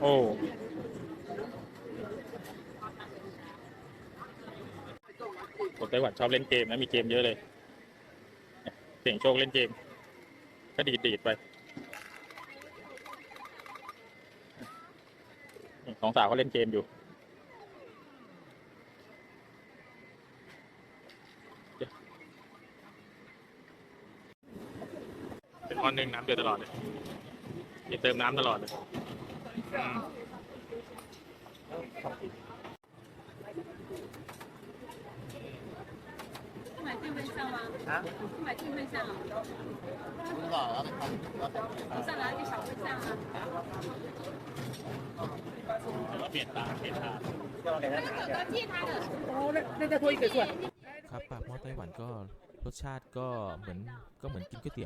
โอ้คนไต้หวันชอบเล่นเกมนะมีเกมเยอะเลย เสี่ยงโชคเล่นเกม ก็ดีดดีดไปสองสาวเขาเล่นเกมอยู่เป็นวันหนึ่งน้ำเดือดตลอดเลย อย่าเติมน้ำตลอดเลยอืม 买电风扇吗？啊，买电风扇啊？不知道，让他看，让他你再拿一个小风扇啊？ เปลี่ยนตาเปลี่ยนตา 要借他的。哦，那那再多一个算。 ครับปากหม้อไต้หวันก็รสชาติก็เหมือนก็เหมือนกินก๋วยเตี๋ยว